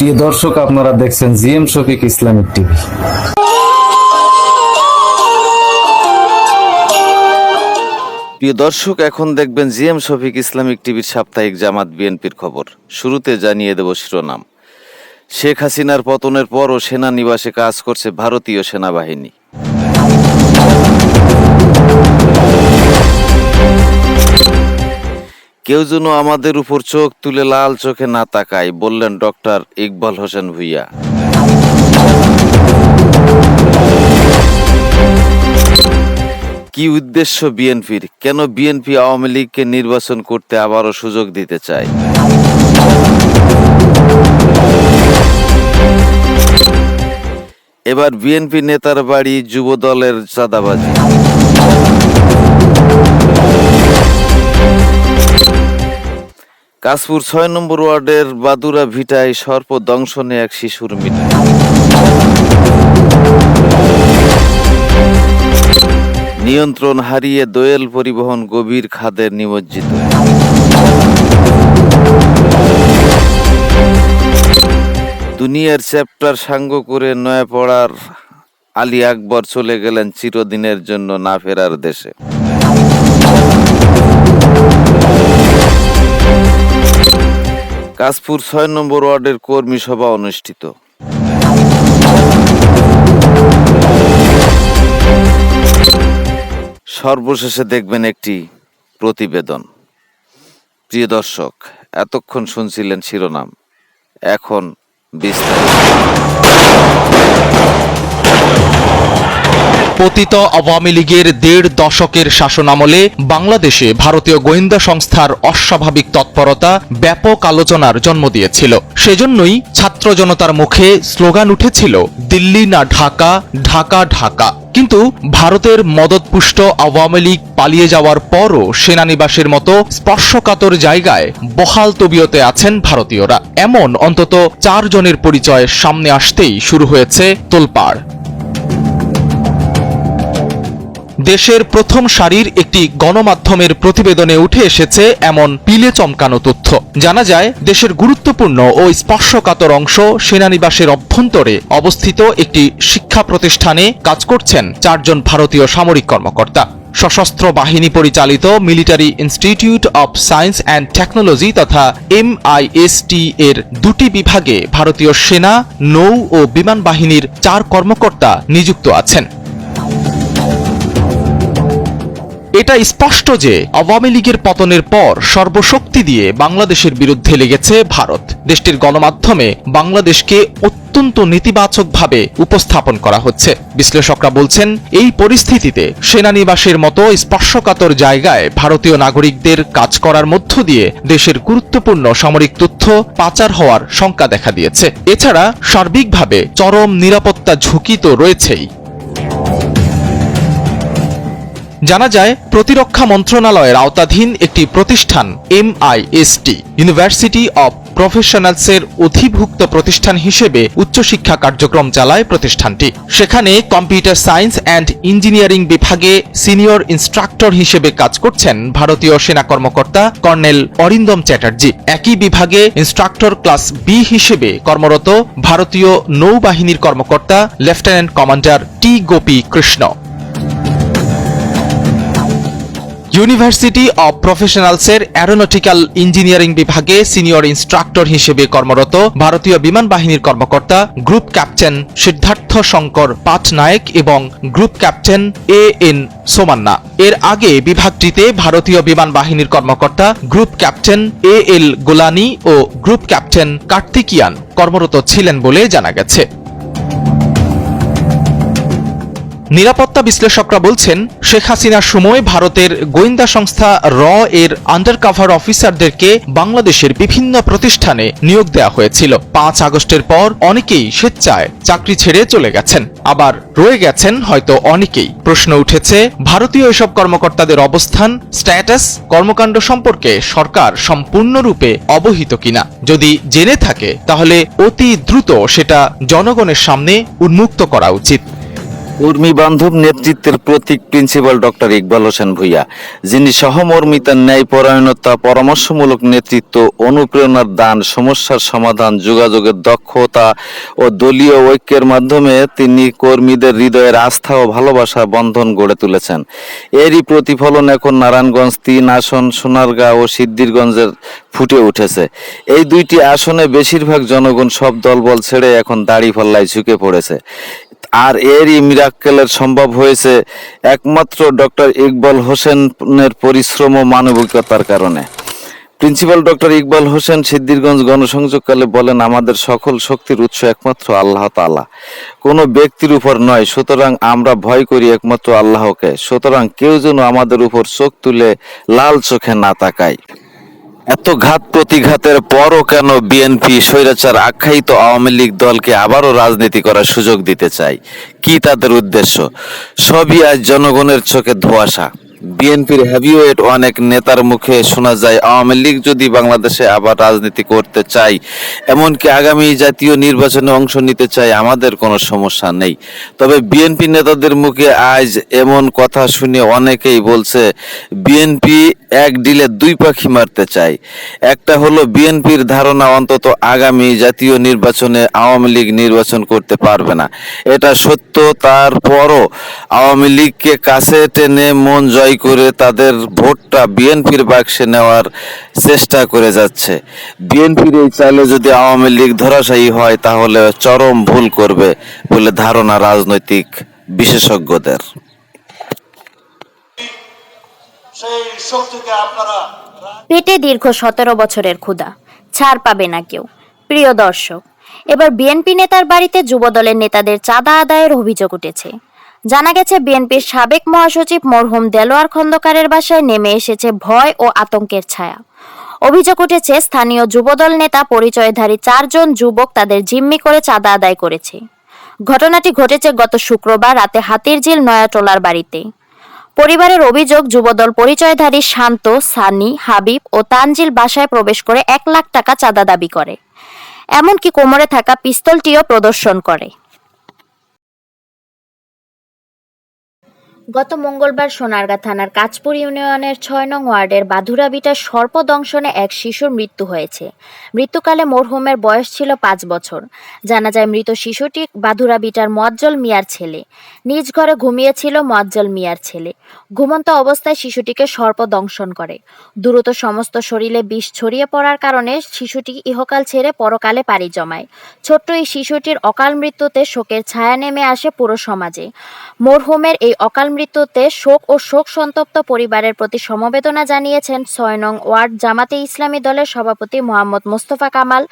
প্রিয় দর্শক, আপনারা দেখছেন জিএম শফিক ইসলামিক টিভি। প্রিয় দর্শক, এখন দেখবেন জিএম শফিক ইসলামিক টিভির সাপ্তাহিক জামাত বিএনপির খবর। শুরুতে জানিয়ে দেব শিরোনাম। শেখ হাসিনার পতনের পরও সেনানিবাসে কাজ করছে ভারতীয় সেনাবাহিনী। কেউ যেন আমাদের উপর চোখ তুলে লাল চোখে না তাকায়, বললেন ডক্টর ইকবাল হোসেন ভুইয়া। কি উদ্দেশ্য বিএনপির? কেন বিএনপি আওয়ামী লীগকে নির্বাচন করতে আবারও সুযোগ দিতে চায়? এবার বিএনপি নেতার বাড়ি যুব দলের চাঁদাবাজি। কাশপুর ছয় নম্বর ওয়ার্ডের বাদুরা ভিটায় সর্প দংশনে এক শিশুর মৃত্যু। নিয়ন্ত্রণ হারিয়ে দোয়েল পরিবহন গভীর খাদের নিমজ্জিত। দুনিয়ার চ্যাপ্টার সাঙ্গ করে নয়া পড়ার আলী আকবর চলে গেলেন চিরদিনের জন্য না ফেরার দেশে। কাশপুর ছয় নম্বর ওয়ার্ডের কর্মী সভা অনুষ্ঠিত। সর্বশেষে দেখবেন একটি প্রতিবেদন। প্রিয় দর্শক, এতক্ষণ শুনছিলেন শিরোনাম। এখন বিস্তারিত। পতিত আওয়ামী লীগের দেড় দশকের শাসনামলে বাংলাদেশে ভারতীয় গোয়েন্দা সংস্থার অস্বাভাবিক তৎপরতা ব্যাপক আলোচনার জন্ম দিয়েছিল। সেজন্যই ছাত্র জনতার মুখে স্লোগান উঠেছিল, দিল্লি না ঢাকা ঢাকা ঢাকা। কিন্তু ভারতের মদতপুষ্ট আওয়ামী লীগ পালিয়ে যাওয়ার পরও সেনানিবাসের মতো স্পর্শকাতর জায়গায় বহাল তবিয়তে আছেন ভারতীয়রা। এমন অন্তত চারজনের পরিচয় সামনে আসতেই শুরু হয়েছে তোলপাড়। দেশের প্রথম সারির একটি গণমাধ্যমের প্রতিবেদনে উঠে এসেছে এমন পিলে চমকানো তথ্য। জানা যায়, দেশের গুরুত্বপূর্ণ ও স্পর্শকাতর অংশ সেনানিবাসের অভ্যন্তরে অবস্থিত একটি শিক্ষা প্রতিষ্ঠানে কাজ করছেন চারজন ভারতীয় সামরিক কর্মকর্তা। সশস্ত্র বাহিনী পরিচালিত military institute of science and technology তথা এমআইএসটি এর দুটি বিভাগে ভারতীয় সেনা, নৌ ও বিমান বাহিনীর চার কর্মকর্তা নিযুক্ত আছেন। এটা স্পষ্ট যে আওয়ামী লীগের পতনের পর সর্বশক্তি দিয়ে বাংলাদেশের বিরুদ্ধে লেগেছে ভারত। দেশটির গণমাধ্যমে বাংলাদেশকে অত্যন্ত নেতিবাচকভাবে উপস্থাপন করা হচ্ছে। বিশ্লেষকরা বলছেন, এই পরিস্থিতিতে সেনানিবাসের মতো স্পর্শকাতর জায়গায় ভারতীয় নাগরিকদের কাজ করার মধ্য দিয়ে দেশের গুরুত্বপূর্ণ সামরিক তথ্য পাচার হওয়ার শঙ্কা দেখা দিয়েছে। এছাড়া সার্বিকভাবে চরম নিরাপত্তা ঝুঁকি তো রয়েছেই। জানা যায়, প্রতিরক্ষা মন্ত্রণালয়ের আওতাধীন একটি প্রতিষ্ঠান এমআইএসটি ইউনিভার্সিটি অব প্রফেশনালসের অধিভুক্ত প্রতিষ্ঠান হিসেবে উচ্চশিক্ষা কার্যক্রম চালায় প্রতিষ্ঠানটি। সেখানে কম্পিউটার সায়েন্স অ্যান্ড ইঞ্জিনিয়ারিং বিভাগে সিনিয়র ইনস্ট্রাক্টর হিসেবে কাজ করছেন ভারতীয় সেনা কর্মকর্তা কর্নেল অরিন্দম চ্যাটার্জি। একই বিভাগে ইনস্ট্রাক্টর ক্লাস বি হিসেবে কর্মরত ভারতীয় নৌবাহিনীর কর্মকর্তা lieutenant commander T Gopi Krishna university of প্রফেশনালসের aeronautical engineering বিভাগে সিনিয়র ইনস্ট্রাক্টর হিসেবে কর্মরত ভারতীয় বিমান বাহিনীর কর্মকর্তা গ্রুপ ক্যাপ্টেন সিদ্ধার্থ শঙ্কর পাটনায়ক এবং group captain A N Somanna. এর আগে বিভাগটিতে ভারতীয় বিমান বাহিনীর কর্মকর্তা group captain A L Golani O group captain Karthikeyan কর্মরত ছিলেন বলে জানা গেছে। নিরাপত্তা বিশ্লেষকরা বলছেন, শেখ হাসিনার সময় ভারতের গোয়েন্দা সংস্থা র এর আন্ডারকাভার অফিসারদেরকে বাংলাদেশের বিভিন্ন প্রতিষ্ঠানে নিয়োগ দেওয়া হয়েছিল। পাঁচ আগস্টের পর অনেকেই স্বেচ্ছায় চাকরি ছেড়ে চলে গেছেন। আবার রয়ে গেছেন হয়তো অনেকেই। প্রশ্ন উঠেছে, ভারতীয় এসব কর্মকর্তাদের অবস্থান, স্ট্যাটাস, কর্মকাণ্ড সম্পর্কে সরকার সম্পূর্ণরূপে অবহিত কিনা? যদি জেনে থাকে, তাহলে অতি দ্রুত সেটা জনগণের সামনে উন্মুক্ত করা উচিত। কর্মী বান্ধব নেতৃত্বের প্রতীক প্রিন্সিপাল ডক্টর ইকবাল হোসেন ভুইয়া, যিনি সহমর্মিতার ন্যায় পরায়ণতা পরামর্শমূলক নেতৃত্ব, অনুপ্রেরণার দান, সমস্যার সমাধান, যোগাযোগের দক্ষতা ও দলীয় ঐক্যের মাধ্যমে তিনি কর্মীদের হৃদয়ের আস্থা ও ভালোবাসা বন্ধন গড়ে তুলেছেন। এরই প্রতিফলন এখন নারায়ণগঞ্জ তিন আসন, সোনারগাঁ ও সিদ্ধিরগঞ্জের ফুটে উঠেছে। এই দুইটি আসনে বেশিরভাগ জনগণ সব দলবল ছেড়ে এখন দাড়িপাল্লায় ঝুঁকে পড়েছে। আর এরই মিরাক্কেলের সম্ভব হয়েছে একমাত্র ডক্টর ইকবাল হোসেনের পরিশ্রম ও মানবিকতার কারণে। প্রিন্সিপাল ডক্টর ইকবাল হোসেন সিদ্ধিরগঞ্জ গণসংযোগকালে বলেন, আমাদের সকল শক্তির উৎস একমাত্র আল্লাহ তাআলা। কোনো ব্যক্তির উপর নয়, সুতরাং আমরা ভয় করি একমাত্র আল্লাহকে। সুতরাং কেউ যেন আমাদের উপর চোখ তুলে লাল চোখে না তাকায়। এত ঘাত প্রতিঘাতের পরও কেন বিএনপি স্বৈরাচার আখ্যায়িত আওয়ামী লীগ দলকে আবারও রাজনীতি করার সুযোগ দিতে চায়? কি তাদের উদ্দেশ্য? সবই আজ জনগণের চোখে ধোঁয়াশা। বিএনপির হেভিওয়েট অনেক নেতার মুখে শোনা যায়, আওয়ামী লীগ যদি বাংলাদেশে আবার রাজনীতি করতে চায়, এমনকি আগামী জাতীয় নির্বাচনে অংশ নিতে চায়, আমাদের কোনো সমস্যা নেই। তবে বিএনপি নেতাদের মুখে আজ এমন কথা শুনে অনেকেই বলছে, বিএনপি এক ডিলে দুই পাখি মারতে চায়। একটা হলো বিএনপির ধারণা অন্তত আগামী জাতীয় নির্বাচনে আওয়ামী লীগ নির্বাচন করতে পারবে না। এটা সত্য, তারপরও আওয়ামী লীগকে কাছে টেনে মন জয় করে তাদের ভোটটা বিএনপির বাক্সে নেওয়ার চেষ্টা করে যাচ্ছে। বিএনপির এই চাইলে যদি আওয়ামী লীগ ধরাশায়ী হয় তাহলে চরম ভুল করবে বলে ধারণা রাজনৈতিক বিশেষজ্ঞদের। সেই শক্তিকে আপনারা পেটে দীর্ঘ সতেরো বছরের ক্ষুধা ছাড় পাবে না কেউ। প্রিয় দর্শক এবার বিএনপি নেতার বাড়িতে যুবদলের নেতাদের চাঁদা আদায়ের অভিযোগ উঠেছে। জানা গেছে, বিএনপির সাবেক মহাসচিব মরহুম দেলোয়ার খন্দকারের বাসায় নেমে এসেছে ভয় ও আতঙ্কের ছায়া। অভিযোগ উঠেছে, স্থানীয় যুবদল নেতা পরিচয়ধারী চারজন যুবক তাদের জিম্মি করে চাঁদা আদায় করেছে। ঘটনাটি ঘটেছে গত শুক্রবার রাতে হাতিরঝিল নয়াটোলার বাড়িতে। পরিবারের অভিযোগ, যুবদল পরিচয়ধারী শান্ত, সানি, হাবিব ও তানজিল বাসায় প্রবেশ করে এক লাখ টাকা চাঁদা দাবি করে। এমনকি কোমরে থাকা পিস্তলটিও প্রদর্শন করে। গত মঙ্গলবার সোনারগাঁ থানার কাঁচপুর ইউনিয়নের ছয় নং ওয়ার্ডের বাধুরাবিটার সর্পদংশনে এক শিশুর মৃত্যু হয়েছে। মৃত্যুকালে মরহুমের বয়স ছিল পাঁচ বছর। জানা যায় মৃত শিশুটি বাধুরাবিটার মোয়াজ্জল মিয়ার ছেলে। নিজ ঘরে ঘুমিয়েছিল মোয়াজ্জল মিয়ার ছেলে। ঘুমন্ত অবস্থায় শিশুটিকে সর্প দংশন করে। দ্রুত সমস্ত শরীরে বিষ ছড়িয়ে পড়ার কারণে শিশুটি ইহকাল ছেড়ে পরকালে পাড়ি জমায়। ছোট্ট এই শিশুটির অকাল মৃত্যুতে শোকের ছায়া নেমে আসে পুরো সমাজে। মরহুমের এই অকাল মৃত্যুতে শোক ও শোক সন্তপ্ত পরিবারের প্রতি সমবেদনা জানিয়েছেন ছয় নং ওয়ার্ড জামাতে ইসলামী দলের সভাপতি মোহাম্মদ মোস্তফা কামাল,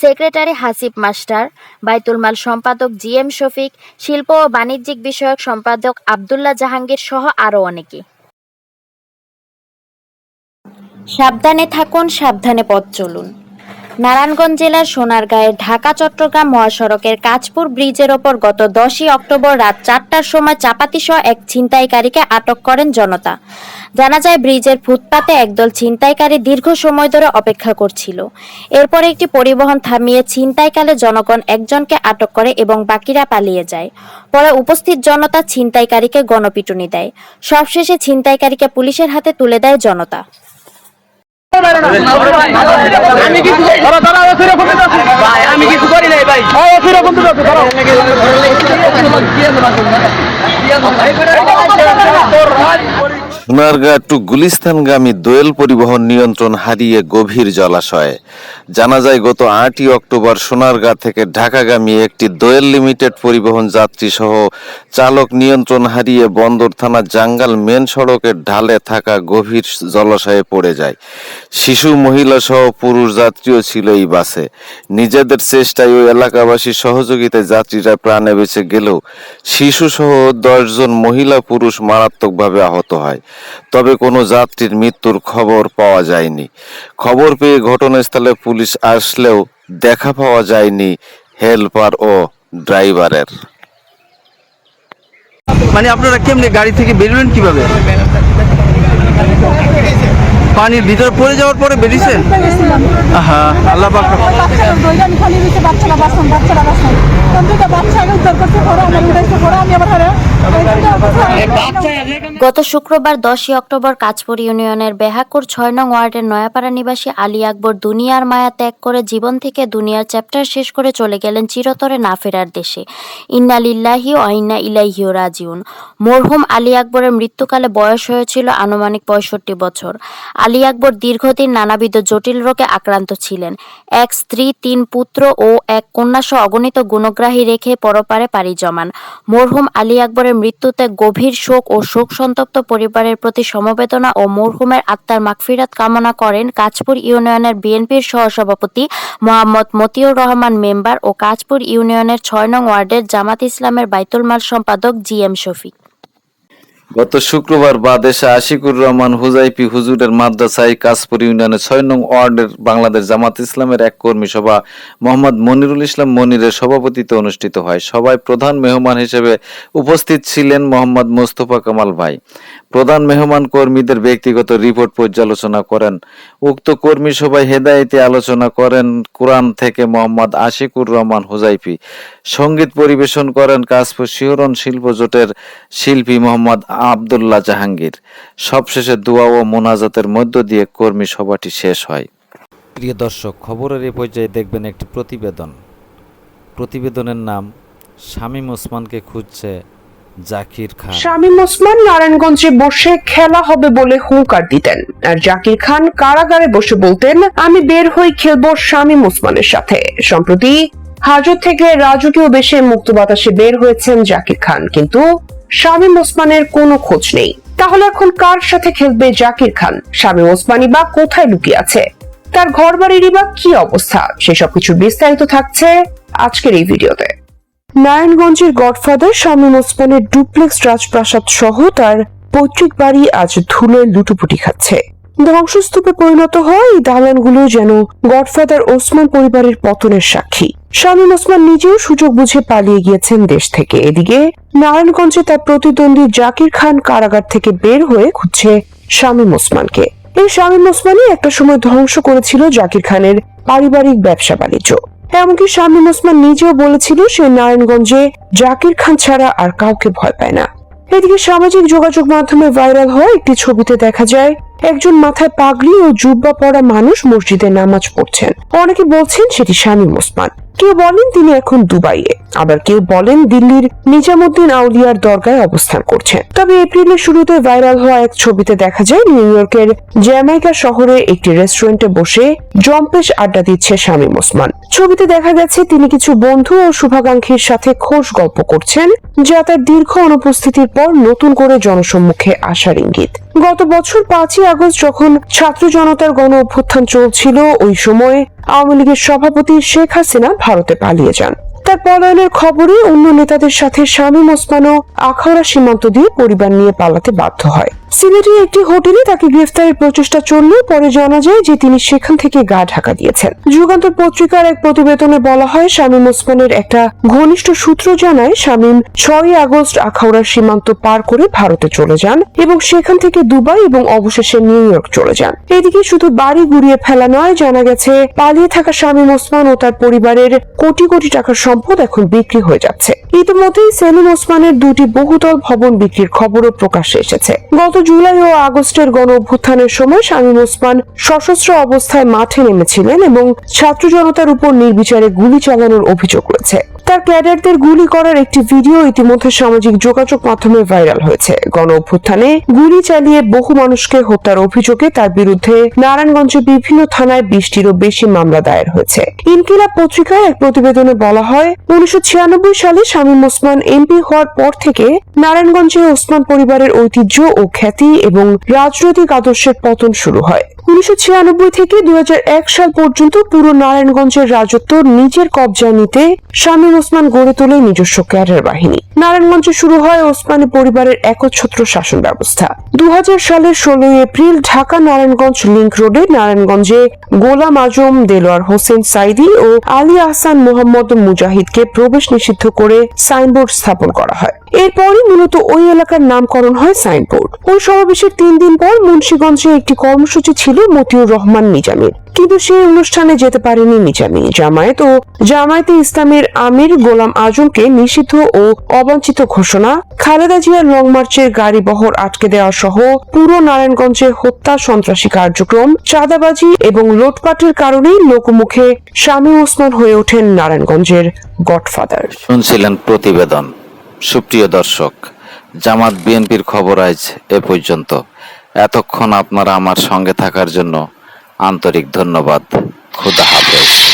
সেক্রেটারি হাসিব মাস্টার, বাইতুল মাল সম্পাদক জি এম শফিক, শিল্প ও বাণিজ্যিক বিষয়ক সম্পাদক আবদুল্লাহ জাহাঙ্গীর সহ আরও অনেকে। সাবধানে থাকুন, সাবধানে পথ চলুন। নারায়ণগঞ্জ জেলার সোনারগাঁয়ের ঢাকা, চট্টগ্রাম মহাসড়কের কাঁচপুর ব্রিজের ওপর গত দশই অক্টোবর রাত চারটার সময় চাপাতিসহ এক ছিনতাইকারীকে আটক করেন জনতা। জানা যায়, ব্রিজের ফুটপাতে একদল ছিনতাইকারী দীর্ঘ সময় ধরে অপেক্ষা করছিল। এরপর একটি পরিবহন থামিয়ে ছিনতাইকালে জনগণ একজনকে আটক করে এবং বাকিরা পালিয়ে যায়। পরে উপস্থিত জনতা ছিনতাইকারীকে গণপিটুনি দেয়। সবশেষে ছিনতাইকারীকে পুলিশের হাতে তুলে দেয় জনতা। আমি কিছু ধরো অসুরে ফোন ভাই আমি কিছু করি নাই ভাই অসুরে ফোন ধরো ধরো সোনারগাঁ টু গুলিস্তানগামী দোয়েল পরিবহন নিয়ন্ত্রণ হারিয়ে গভীর জলাশয়ে। জানা যায়, গত আটই অক্টোবর সোনারগাঁ থেকে ঢাকাগামী একটি দোয়েল লিমিটেড পরিবহন যাত্রী সহ চালক নিয়ন্ত্রণ হারিয়ে বন্দর থানা জাঙ্গাল মেন সড়কের ঢালে থাকা গভীর জলাশয়ে পড়ে যায়। শিশু, মহিলা সহ পুরুষ যাত্রীও ছিল এই বাসে। নিজেদের চেষ্টায় ওই এলাকাবাসীর সহযোগিতায় যাত্রীরা প্রাণে বেঁচে গেলেও শিশু সহ দশজন মহিলা, পুরুষ মারাত্মকভাবে আহত হয়। তবে কোনো যাত্রীর মৃত্যুর খবর পাওয়া যায়নি। খবর পেয়ে ঘটনাস্থলে পুলিশ আসলেও দেখা পাওয়া যায়নি হেল্পার ও ড্রাইভারের। মানে আপনারা কেমনে গাড়ি থেকে বেরোলেন কীভাবে? পানির ভিতরে পড়ে যাওয়ার পরে বেরিয়েছেন? হ্যাঁ আল্লাহ পাক গত শুক্রবার দশই অক্টোবর কাঁচপুর ইউনিয়নের বেহাকুর ছয় নং ওয়ার্ডের নয়াপাড়া নিবাসী আলী আকবর দুনিয়ার মায়া ত্যাগ করে জীবন থেকে দুনিয়ার চ্যাপ্টার শেষ করে চলে গেলেন চিরতরে না ফেরার দেশে। ইন্না লিল্লাহি ও ইন্না রাজিউন। মরহুম আলী আকবরের মৃত্যুকালে বয়স হয়েছিল আনুমানিক পঁয়ষট্টি বছর। আলী আকবর দীর্ঘদিন নানাবিধ জটিল রোগে আক্রান্ত ছিলেন। এক স্ত্রী, তিন পুত্র ও এক কন্যাসহ অগণিত গুণগ্রাহী রেখে পরপারে পাড়ি জমান। মরহুম আলী আকবরের মৃত্যুতে গভীর শোক ও শোক সন্তপ্ত পরিবারের প্রতি সমবেদনা ও মরহুমের আত্মার মাগফিরাত কামনা করেন কাঁচপুর ইউনিয়নের বিএনপির সহসভাপতি মোহাম্মদ মতিউর রহমান মেম্বার ও কাঁচপুর ইউনিয়নের ছয় নং ওয়ার্ডের জামাত ইসলামের বাইতুল মাল সম্পাদক জি এম শফিক। গত শুক্রবার বাদেশে আশিকুর রহমান হুজাইপি হুজুরের মাদ্রাসায় কাশপুর ইউনিয়নের ছয় নং ওয়ার্ডের বাংলাদেশ জামাত ইসলামের এক কর্মী সভা মোহাম্মদ মনিরুল ইসলাম মনিরের সভাপতিত্বে অনুষ্ঠিত হয়। সভায় প্রধান মেহমান হিসেবে উপস্থিত ছিলেন মোহাম্মদ মোস্তফা কামাল ভাই। প্রধান মেহমান কর্মীদের ব্যক্তিগত রিপোর্ট পর্যালোচনা করেন। উক্ত কর্মী সভায় হেদায়েতে আলোচনা করেন কোরআন থেকে মোহাম্মদ আশিকুর রহমান হুজাইফি। সংগীত পরিবেশন করেন কাশপুর শিহরণ শিল্প জোটের শিল্পী মোহাম্মদ আবদুল্লাহ জাহাঙ্গীর। সবশেষে দোয়া ও মোনাজাতের মধ্য দিয়ে কর্মী সভাটি শেষ হয়। প্রিয় দর্শক খবরের এই পর্যায়ে দেখবেন একটি প্রতিবেদন। প্রতিবেদনের নাম শামীম ওসমানকে খুঁজছে জাকির খান। শামীম ওসমান নারায়ণগঞ্জে বসে খেলা হবে বলে হুঙ্কার দিতেন। আর জাকির খান কারাগারে বসে বলতেন আমি বের হই খেলব শামীম ওসমানের সাথে। সম্প্রতি হাজত থেকে রাজকীয় বেশে মুক্ত বাতাসে বের হয়েছেন জাকির খান। কিন্তু শামীম ওসমানের কোনো খোঁজ নেই। তাহলে এখন কার সাথে খেলবে জাকির খান? শামীম ওসমানী বা কোথায় লুকিয়ে আছে? তার ঘর বাড়িরই বা কি অবস্থা? সেসব কিছু বিস্তারিত থাকছে আজকের এই ভিডিওতে। নারায়ণগঞ্জের গডফাদার শামীম ওসমানের ডুপ্লেক্স রাজপ্রাসাদ সহ তার পৈতৃক বাড়ি আজ ধুলে লুটোপুটি খাচ্ছে। ধ্বংসস্তূপে পরিণত হয় এই দালানগুলো যেন গডফাদার ওসমান পরিবারের পতনের সাক্ষী। শামীম ওসমান নিজেও সুযোগ বুঝে পালিয়ে গিয়েছেন দেশ থেকে। এদিকে নারায়ণগঞ্জে তার প্রতিদ্বন্দ্বী জাকির খান কারাগার থেকে বের হয়ে খুঁজছে শামীম ওসমানকে। এই শামীম ওসমানই একটা সময় ধ্বংস করেছিল জাকির খানের পারিবারিক ব্যবসা বাণিজ্য। এমনকি শামীম ওসমান নিজেও বলেছিল সে নারায়ণগঞ্জে জাকির খান ছাড়া আর কাউকে ভয় পায় না। এদিকে সামাজিক যোগাযোগ মাধ্যমে ভাইরাল হওয়া একটি ছবিতে দেখা যায় একজন মাথায় পাগড়ি ও জুব্বা পরা মানুষ মসজিদে নামাজ পড়ছেন। অনেকে বলছেন সেটি শামীম ওসমান। কেউ বলেন তিনি এখন দুবাইয়ে। আবার কেউ বলেন দিল্লির নিজামুদ্দিন আউলিয়ার দরগায় অবস্থান করছেন। তবে এপ্রিলের শুরুতে ভাইরাল হওয়া এক ছবিতে দেখা যায়, নিউ ইয়র্কের জ্যামাইকা শহরে একটি রেস্টুরেন্টে বসে জম্পেশ আড্ডা দিচ্ছে শামীম ওসমান। ছবিতে দেখা গেছে, তিনি কিছু বন্ধু ও শুভাকাঙ্ক্ষীর সাথে খোশ গল্প করছেন, যা তার দীর্ঘ অনুপস্থিতির পর নতুন করে জনসম্মুখে আসার ইঙ্গিত। গত বছর পাঁচই আগস্ট যখন ছাত্র জনতার গণ অভ্যুত্থান চলছিল, ওই সময়ে আওয়ামী লীগের সভাপতি শেখ হাসিনা ভারতে পালিয়ে যান। তার পলায়নের খবরে অন্য নেতাদের সাথে শামীম ওসমানও আখাউড়া সীমান্ত দিয়ে পরিবার নিয়ে পালাতে বাধ্য হয়। সিলেটের একটি হোটেলে তাকে গ্রেফতারের প্রচেষ্টা চললেও পরে জানা যায় যে তিনি সেখান থেকে গা ঢাকা দিয়েছেন। যুগান্তর পত্রিকার এক প্রতিবেদনে বলা হয়, শামীম ওসমানের একটা ঘনিষ্ঠ সূত্র জানায়, শামীম ছয়ই আগস্ট আখাউড়ার সীমান্ত পার করে ভারতে চলে যান এবং সেখান থেকে দুবাই এবং অবশেষে নিউ ইয়র্ক চলে যান। এদিকে শুধু বাড়ি গুড়িয়ে ফেলা নয়, জানা গেছে পালিয়ে থাকা শামীম ওসমান ও তার পরিবারের কোটি কোটি টাকার সম্পদ এখন বিক্রি হয়ে যাচ্ছে। ইতিমধ্যেই সেলিম ওসমানের দুটি বহুতল ভবন বিক্রির খবরও প্রকাশ্যে এসেছে। গত জুলাই ও আগস্টের গণ অভ্যুত্থানের সময় শামীম ওসমান সশস্ত্র অবস্থায় মাঠে নেমেছিলেন এবং ছাত্র জনতার উপর নির্বিচারে গুলি চালানোর অভিযোগ রয়েছে। তার ক্যাডারদের গুলি করার একটি ভিডিও ইতিমধ্যে সামাজিক যোগাযোগ মাধ্যমে ভাইরাল হয়েছে। গণ অভ্যুত্থানে গুলি চালিয়ে বহু মানুষকে হত্যার অভিযোগে তার বিরুদ্ধে নারায়ণগঞ্জে বিভিন্ন থানায় বিশটিরও বেশি মামলা দায়ের হয়েছে। ইনকিলাব পত্রিকায় এক প্রতিবেদনে বলা হয়, উনিশশো ছিয়ানব্বই সালে শামীম ওসমান এমপি হওয়ার পর থেকে নারায়ণগঞ্জে ওসমান পরিবারের ঐতিহ্য ও খ্যাতি এবং রাজনৈতিক আদর্শের পতন শুরু হয়। উনিশশো ছিয়ানব্বই থেকে দু হাজার এক সাল পর্যন্ত পুরো নারায়ণগঞ্জের রাজত্ব নিজের কবজায় নিতে শামীম ওসমান গড়ে তোলে নিজস্ব ক্যাডার বাহিনী। নারায়ণগঞ্জে শুরু হয় ওসমানী পরিবারের একচ্ছত্র শাসন ব্যবস্থা। দু সালের ষোলোই এপ্রিল ঢাকা নারায়ণগঞ্জ লিংক রোডে নারায়ণগঞ্জে গোলাম আজম, দেলোয়ার হোসেন সাইদি ও আলী আহসান মোহাম্মদ মুজাহিদকে প্রবেশ নিষিদ্ধ করে সাইনবোর্ড স্থাপন করা হয়। এরপরই মূলত ওই এলাকার নামকরণ হয় সাইনবোর্ড। ওই ওই সমাবেশের তিন দিন পর মুন্সিগঞ্জে একটি কর্মসূচি ছিল মতিউর রহমান নিজামীর। কিন্তু সেই অনুষ্ঠানে যেতে পারেনি নিজামী। জামায়াত ও জামায়াতে ইসলামের আমির গোলাম আজমকে নিষিদ্ধ ও অবাঞ্ছিত ঘোষণা, খালেদা জিয়ার লং মার্চের গাড়ি বহর আটকে দেওয়া সহ পুরো নারায়ণগঞ্জে হত্যা সন্ত্রাসী কার্যক্রম, চাঁদাবাজি এবং লোটপাটের কারণেই লোকমুখে স্বামী ওসমান হয়ে ওঠেন নারায়ণগঞ্জের গডফাদার। শুনছিলেন প্রতিবেদন। সুপ্রিয় দর্শক জামাত বিএনপির খবর আজ এ পর্যন্ত। এতক্ষণ আপনারা আমার সঙ্গে থাকার জন্য আন্তরিক ধন্যবাদ। খুদা হাফেজ।